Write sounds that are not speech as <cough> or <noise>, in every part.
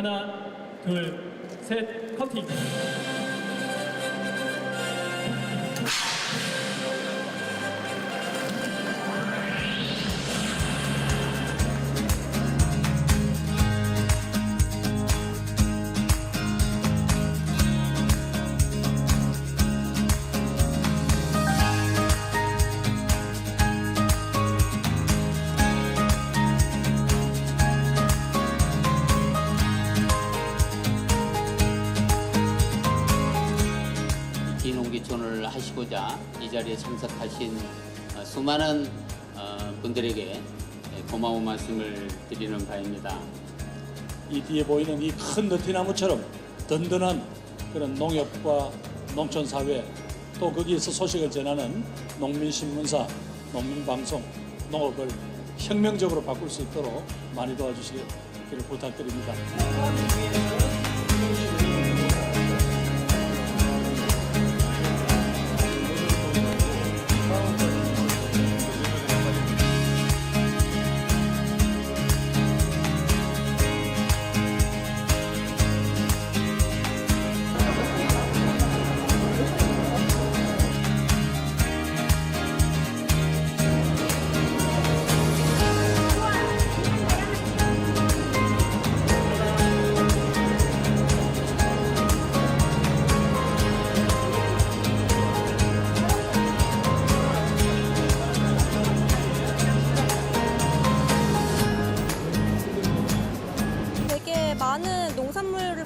하나, 둘, 셋, 커팅. 기농기촌을 하시고자 이 자리에 참석하신 어, 수많은 어, 분들에게 예, 고마운 말씀을 드리는 바입니다. 이 뒤에 보이는 이 큰 느티나무처럼 든든한 그런 농협과 농촌 사회 또 거기에서 소식을 전하는 농민신문사, 농민방송, 농업을 혁명적으로 바꿀 수 있도록 많이 도와주시기를 부탁드립니다.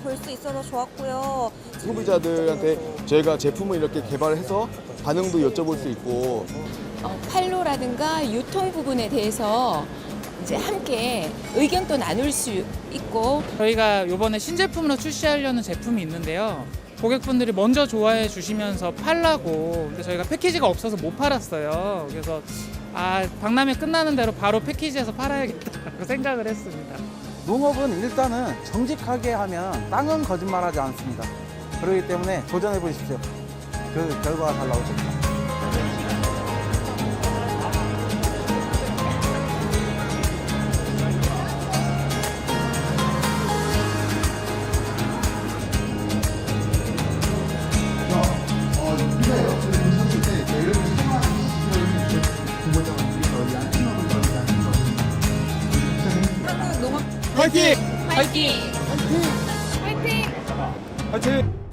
볼 수 있어서 좋았고요. 소비자들한테 저희가 제품을 이렇게 개발해서 반응도 여쭤볼 수 있고 어, 판로라든가 유통 부분에 대해서 이제 함께 의견도 나눌 수 있고 저희가 이번에 신제품으로 출시하려는 제품이 있는데요. 고객분들이 먼저 좋아해 주시면서 팔라고 근데 저희가 패키지가 없어서 못 팔았어요. 그래서 아 박람회 끝나는 대로 바로 패키지에서 팔아야겠다고 <laughs> 생각을 했습니다. 농업은 일단은 정직하게 하면 땅은 거짓말하지 않습니다. 그렇기 때문에 도전해 보십시오. 그 결과가 잘 나올 겁니다. 화이팅! 화이팅! 화이팅!